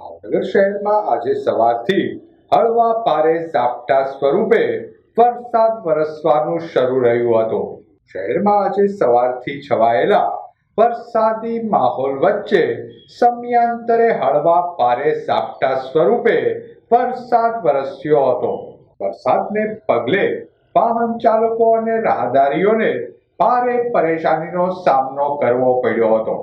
ભાવનગર શહેરમાં આજે સવારથી હળવા પારે ઝાપટા સ્વરૂપે વરસાદ વરસવાનું શરૂ રહ્યું હતું. શહેરમાં આજે સવારથી છવાયેલા વરસાદી માહોલ વચ્ચે સમયાંતરે હળવા પારે ઝાપટા સ્વરૂપે વરસાદ વરસ્યો હતો. વરસાદને પગલે વાહન ચાલકો અને રાહદારીઓને ભારે પરેશાનીનો સામનો કરવો પડ્યો હતો.